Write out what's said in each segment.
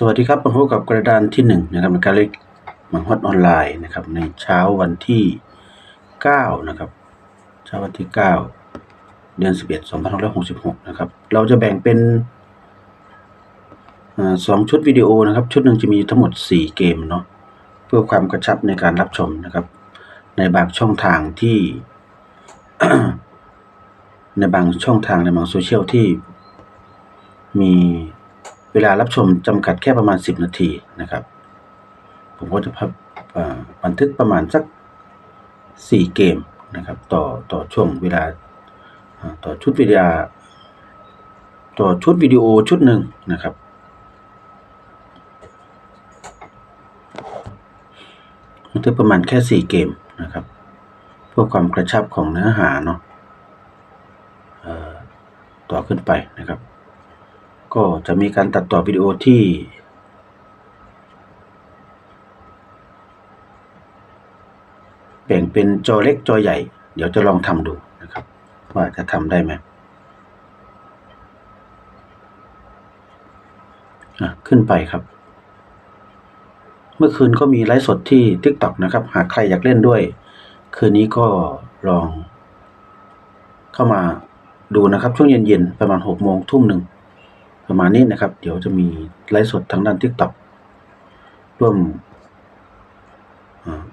สวัสดีครับมาพบกับกระดานที่หนึ่งนะครับในการเล่นมังฮอดออนไลน์นะครับในเช้าวันที่เก้านะครับเช้าวันที่เก้าเดือนสิบเอ็ดสองพันห้าร้อยหกสิบหกนะครับ เราจะแบ่งเป็นอสองชุดวิดีโอนะครับ ชุดหนึ่งจะมีทั้งหมดสี่เกมเนาะเพื่อความกระชับในการรับชมนะครับ ในบางช่องทางที่ ในบางช่องทางในบางโซเชียลที่มี เวลารับชมจำกัดแค่ประมาณ 10 นาทีนะครับ ผมก็จะพับบันทึกประมาณสัก 4 เกมนะครับ ต่อต่อช่วงเวลาต่อชุดวิดีโอต่อชุดวิดีโอชุดหนึ่งนะครับ บันทึกประมาณแค่ 4 เกมนะครับเพื่อความกระชับของเนื้อหาเนาะต่อขึ้นไปนะครับ ก็จะมีการตัดต่อวิดีโอที่ แบ่งเป็นจอเล็กจอใหญ่ เดี๋ยวจะลองทำดูนะครับ ว่าจะทำได้ไหมขึ้นไปครับ เมื่อคืนก็มีไลฟ์สดที่ TikTok นะครับ หากใครอยากเล่นด้วย คืนนี้ก็ลอง เข้ามาดูนะครับ ช่วงเย็นๆ ประมาณหกโมงทุ่มหนึ่ง ประมาณนี้นะครับ เดี๋ยวจะมีไลฟ์สดทางด้าน TikTok ร่วม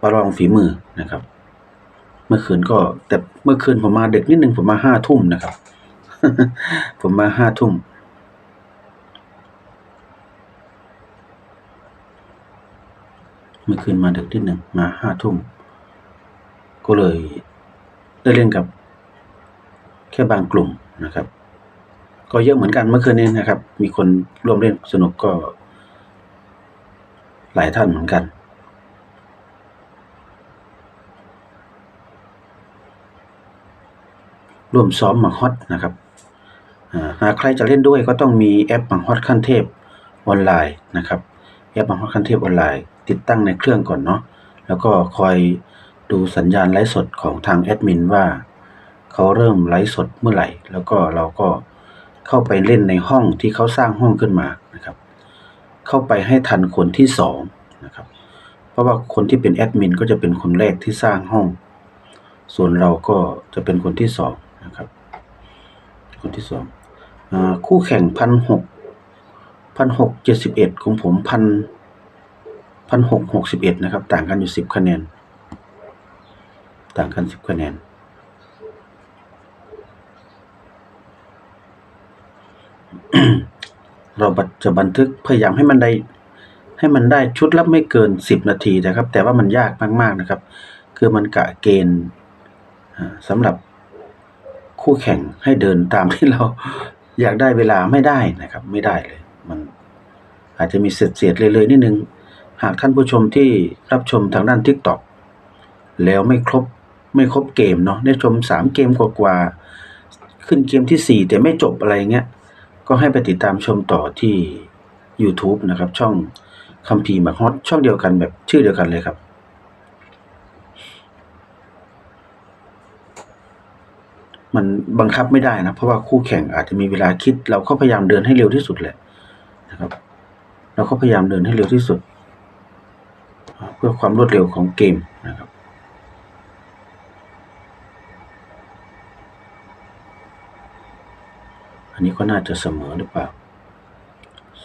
ประลองฝีมือนะครับ เมื่อคืนก็แต่เมื่อคืนผมมาเดึกนิดนึงผมมาห้าทุ่มนะครับ ผมมาห้าทุ่มเมื่อคืนมาดึกนิดหนึ่งมาห้าทุ่มก็เลยได้เล่นกับแค่บางกลุ่มนะครับ ก็เยอะเหมือนกันเมื่อคืนนี้นะครับ มีคนร่วมเล่นสนุกก็ หลายท่านเหมือนกัน ร่วมซ้อมหมังฮอตนะครับหากใครจะเล่นด้วยก็ต้องมีแอปหมังฮอตขั้นเทพออนไลน์นะครับ แอปหมังฮอตขั้นเทพออนไลน์ ติดตั้งในเครื่องก่อนเนาะแล้วก็คอยดูสัญญาณไลฟ์สดของทางแอดมินว่าเขาเริ่มไลฟ์สดเมื่อไหร่ แล้วก็เราก็ เข้าไปเล่นในห้องที่เขาสร้างห้องขึ้นมานะครับ เข้าไปให้ทันคนที่สองนะครับ เพราะว่าคนที่เป็นแอดมินก็จะเป็นคนแรกที่สร้างห้อง ส่วนเราก็จะเป็นคนที่สองนะครับ คนที่สองอคู่แข่งพันหกพันหกเจ็ดสิบเอ็ดของผมพันพันหกหกสิบเอ็ดนะครับ ต่างกันอยู่สิบคะแนน ต่างกันสิบคะแนน เราจะบันทึกพยายามให้มันได้ ให้มันได้ชุดละไม่เกินสิบนาทีนะครับ แต่ว่ามันยากมากๆนะครับ คือมันกะเกณฑ์สำหรับคู่แข่งให้เดินตามที่เราอยากได้เวลาไม่ได้นะครับ ไม่ได้เลย มันอาจจะมีเสียดๆเลยๆนิดนึง หากท่านผู้ชมที่รับชมทางด้าน TikTok แล้วไม่ครบไม่ครบเกมเนาะได้ชมสามเกมกว่าๆขึ้นเกมที่สี่แต่ไม่จบอะไรเงี้ย ก็ให้ไปติดตามชมต่อที่ YouTube นะครับ ช่องคัมภีร์หมักฮอตช่องเดียวกันแบบชื่อเดียวกันเลยครับ มันบังคับไม่ได้นะ เพราะว่าคู่แข่งอาจจะมีเวลาคิด เราก็พยายามเดินให้เร็วที่สุดแหละนะครับ เราก็พยายามเดินให้เร็วที่สุด เพื่อความรวดเร็วของเกมนะครับ นี้ก็น่าจะเสมอหรือเปล่า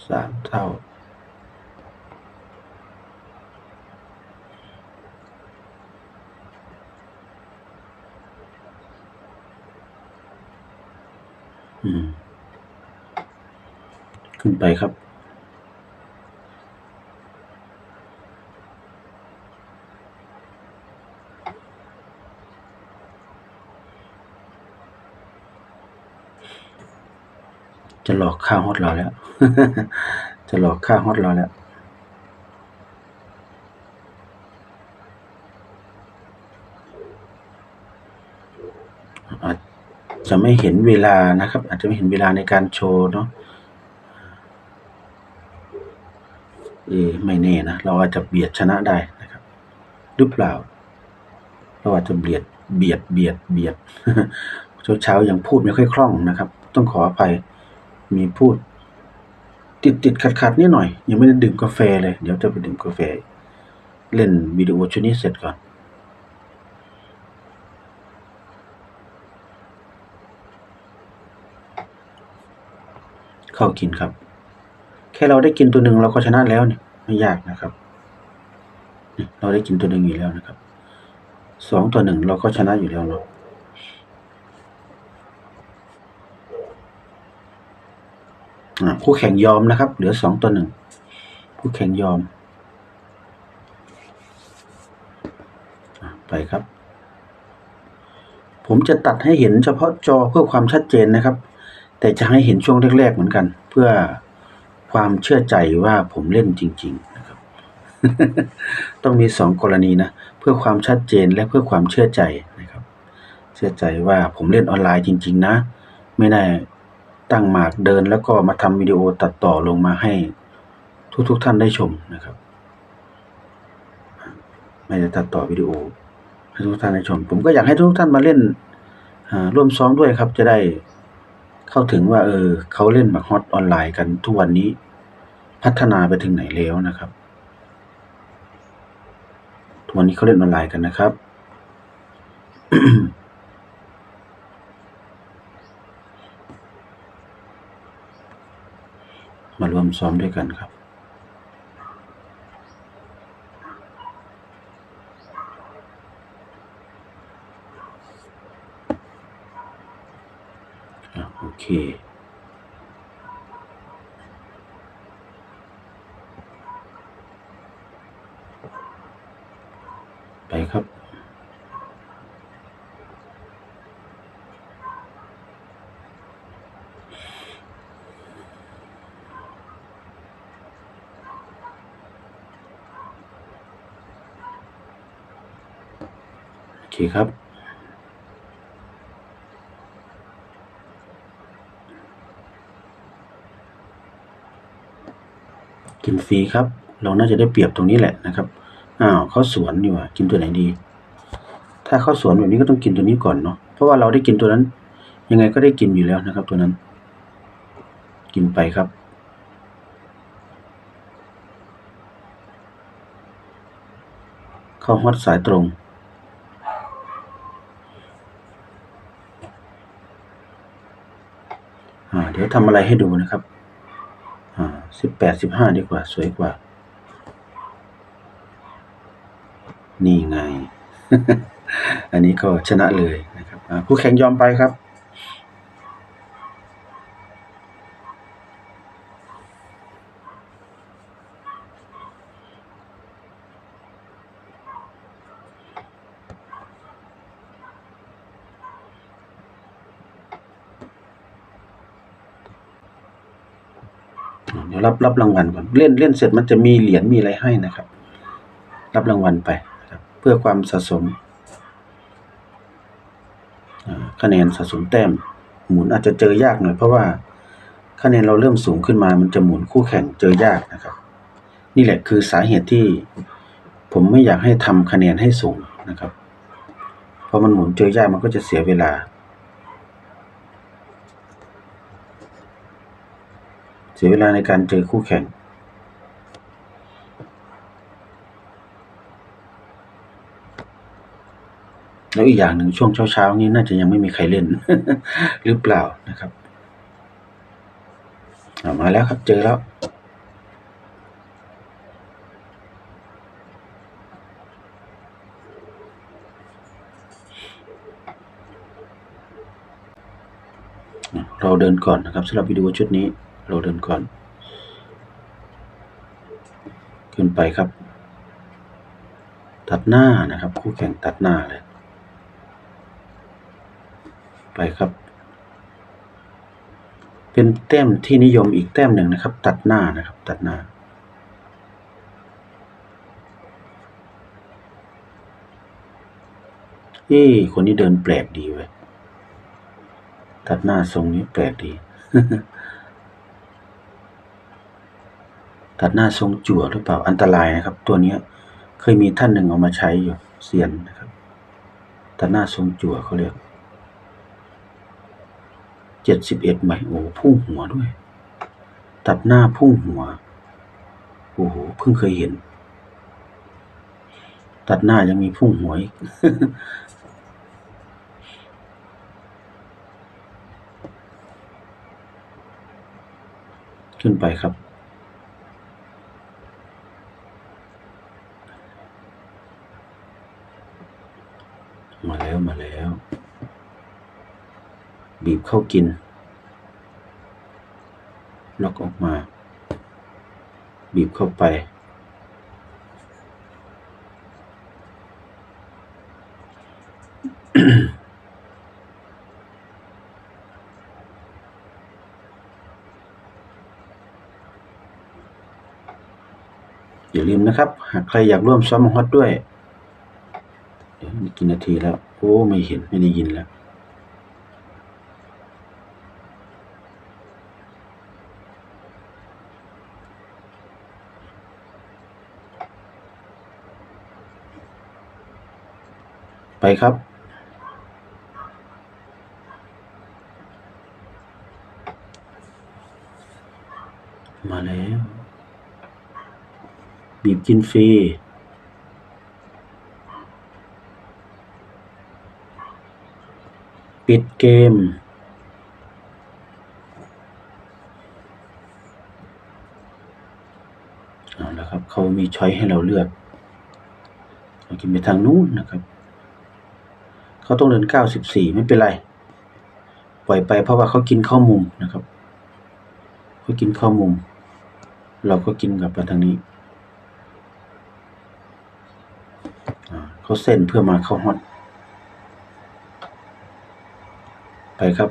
สามเท่า อืม ขึ้นไปครับ จะหลอกค่าฮอตเราแล้ว จะหลอกค่าฮอตเราแล้ว อาจจะไม่เห็นเวลานะครับ อาจจะไม่เห็นเวลาในการโชว์เนาะเอไม่แน่นะ เราอาจจะเบียดชนะได้นะครับ หรือเปล่า เราอาจจะเบียดเบียดเบียดเบียดเช้าๆยังพูดไม่ค่อยคล่องนะครับ ต้องขออภัย มีพูด ติดติดขัดขัดนิดหน่อย ยังไม่ได้ดื่มกาแฟเลย เดี๋ยวจะไปดื่มกาแฟ เล่นวิดีโอชุดนี้เสร็จก่อน เข้ากินครับ แค่เราได้กินตัวหนึ่งเราก็ชนะแล้วเนี่ยไม่ยากนะครับเราได้กินตัวหนึ่งอยู่แล้วนะครับสองตัวหนึ่งเราก็ชนะอยู่แล้วเนาะอ่า คู่แข่งยอมนะครับ เหลือสองตัวหนึ่งคู่แข่งยอม ไปครับ ผมจะตัดให้เห็นเฉพาะจอเพื่อความชัดเจนนะครับ แต่จะให้เห็นช่วงแรก ๆ เหมือนกัน เพื่อความเชื่อใจว่าผมเล่นจริง ๆ นะครับ ต้องมีสองกรณีนะ เพื่อความชัดเจนและเพื่อความเชื่อใจนะครับ เชื่อใจว่าผมเล่นออนไลน์จริง ๆ นะ ไม่ได้ ตั้งหมากเดินแล้วก็มาทำวิดีโอตัดต่อลงมาให้ทุกๆท่านได้ชมนะครับไม่ได้ตัดต่อวิดีโอให้ทุกท่านได้ชม ผมก็อยากให้ทุกท่านมาเล่นร่วมซ้อมด้วยครับ จะได้เข้าถึงว่า เออเขาเล่นแบบฮอตออนไลน์กันทุกวันนี้พัฒนาไปถึงไหนแล้วนะครับทุกวันนี้เขาเล่นออนไลน์กันนะครับ มารวมซ้อมด้วยกันครับอโอเคไปครับ คครับ กินฟรีครับ เราน่าจะได้เปรียบตรงนี้แหละนะครับ อ้าวเขาสวนนี่หว่า กินตัวไหนดี ถ้าเขาสวนแบบนี้ก็ต้องกินตัวนี้ก่อนเนาะ เพราะว่าเราได้กินตัวนั้น ยังไงก็ได้กินอยู่แล้วนะครับ ตัวนั้น กินไปครับเข้าฮอตสายตรง อ่า เดี๋ยวทำอะไรให้ดูนะครับอ่าสิบแปดสิบห้าดีกว่า สวยกว่า นี่ไง อันนี้ก็ชนะเลยนะครับอ่าผู้แข่งยอมไปครับ รับรางวัลก่อนเล่นเล่นเสร็จมันจะมีเหรียญมีอะไรให้นะครับ รับรางวัลไปครับเพื่อความสะสมคะแนนสะสมแต้ม หมุนอาจจะเจอยากหน่อยเพราะว่าคะแนนเราเริ่มสูงขึ้นมามันจะหมุนคู่แข่งเจอยากนะครับ นี่แหละคือสาเหตุที่ผมไม่อยากให้ทำคะแนนให้สูงนะครับ เพราะมันหมุนเจอยากมันก็จะเสียเวลา สียเวลาในการเจอคู่แข่ง แล้วอีกอย่างหนึ่งช่วงเช้าๆนี้น่าจะยังไม่มีใครเล่น หรือเปล่านะครับเอามาแล้วครับเจอแล้ว เราเดินก่อนนะครับสำหรับวิดีโอชุดนี้ เราเดินก่อน ขึ้นไปครับ ตัดหน้านะครับ คู่แข่งตัดหน้าเลย ไปครับ เป็นแต้มที่นิยมอีกแต้มหนึ่งนะครับ ตัดหน้านะครับ ตัดหน้าเอ้คนนี้เดินแปลกดีเว้ยตัดหน้าทรงนี้แปลกดี ตัดหน้าทรงจั่วหรือเปล่าอันตรายนะครับ ตัวเนี้ยเคยมีท่านหนึ่งเอามาใช้อยู่เซียนนะครับ ตัดหน้าทรงจั่วเขาเรียกเจ็ดสิบเอ็ดใหม่โอ้พุ่งหัวด้วยตัดตัดหน้าพุ่งหัวโอ้โหเพิ่งเคยเห็น ตัดหน้ายังมีพุ่งหัวอีกขึ้นไปครับ มาแล้วมาแล้ว บีบเข้ากิน ล็อกออกมา บีบเข้าไป อย่าลืมนะครับ หากใครอยากร่วมซ้อมฮอตด้วย กี่นาทีแล้ว โอ้ ไม่เห็นไม่ได้ยินแล้ว ไปครับมาแล้วบีบกินฟรี ปิดเกมเอาละครับเขามีช้อยให้เราเลือกเรากินไปทางนู้นนะครับเขาต้องเดินเก้าสิบสี่ไม่เป็นไร ปล่อยไปเพราะว่าเขากินข้ามุมนะครับเขากินข้ามุม เราก็กินกลับมาทางนี้เขาเส้นเพื่อมาเข้าฮอต ไปครับ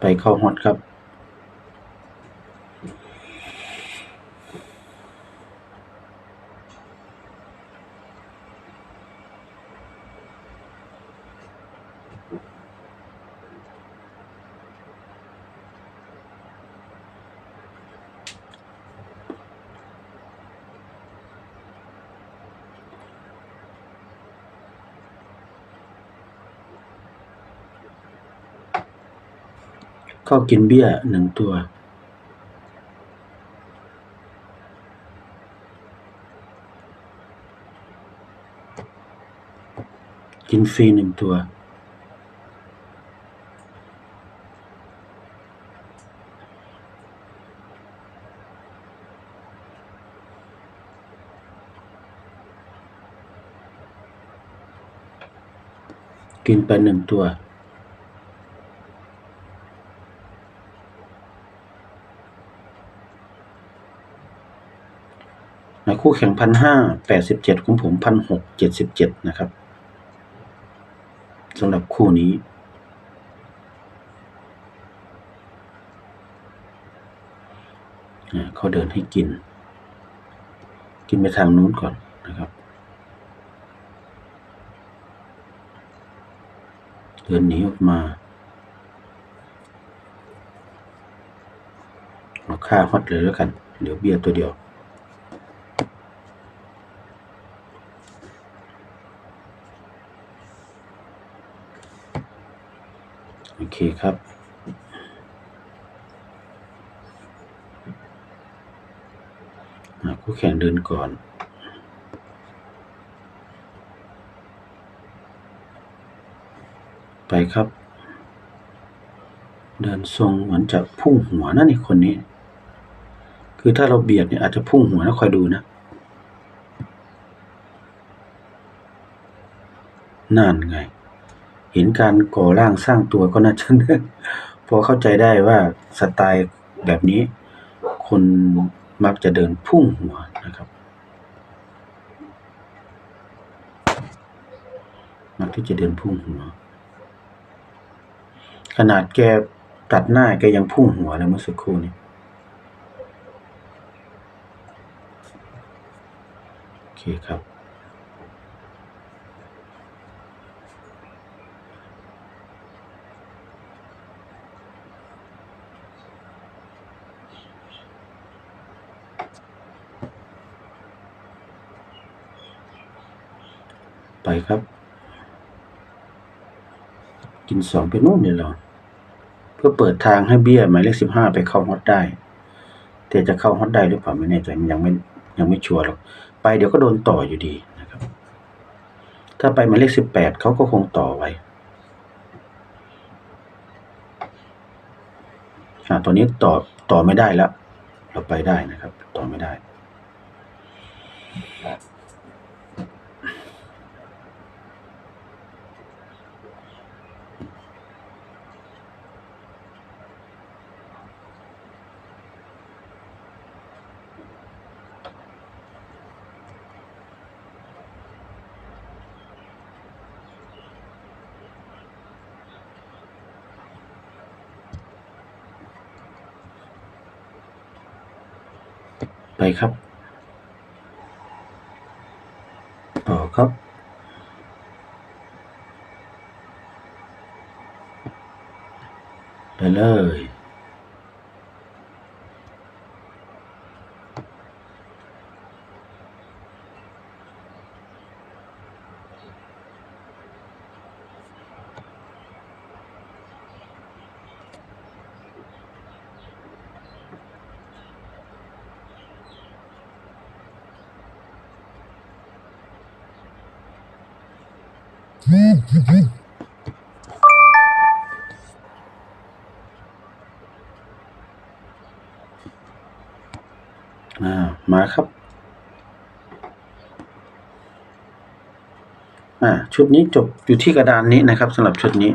ไปเข้าฮอตครับ ก็กินเบี้ยหนึ่งตัวกินฟรีหนึ่งตัว กินไปหนึ่งตัว คู่แข่งพันห้าแปดสิบเจ็ดของผมพันหกเจ็ดสิบเจ็ดนะครับสำหรับคู่นี้เขาเดินให้กิน กินไปทางนู้นก่อนนะครับ เดินหนีออกมาเอาค่าฮอตเลยแล้วกันเดี๋ยวเบียร์ตัวเดียว โอเคครับคู่แข่งเดินก่อนไปครับ เดินทรงเหมือนจะพุ่งหัวนะนี่คนนี้ คือถ้าเราเบียดเนี่ยอาจจะพุ่งหัวนะคอยดูนะนั่นไง เห็นการก่อร่างสร้างตัวก็น่าจะพอเข้าใจได้ว่าสไตล์แบบนี้ คนมักจะเดินพุ่งหัวนะครับ มักที่จะเดินพุ่งหัว ขนาดแกตัดหน้าแกยังพุ่งหัวเลยเมื่อสักครู่นี้โอเคครับ ไปครับ กินสองไปนู่นเลยเหรอเพื่อเปิดทางให้เบี้ยหมายเลขสิบห้าไปเข้าฮอตได้ แต่จะเข้าฮอตได้หรือเปล่าไม่แน่ใจยังไม่ยังไม่ชัวร์หรอกไปเดี๋ยวก็โดนต่ออยู่ดีนะครับ ถ้าไปหมายเลขสิบแปดเขาก็คงต่อไว้อ่าตัวนี้ต่อต่อไม่ได้แล้ว เราไปได้นะครับ ต่อไม่ได้ ไปครับ ต่อครับ ไปเลย อ่ามาครับ อ่า ชุดนี้จบอยู่ที่กระดานนี้นะครับสำหรับชุดนี้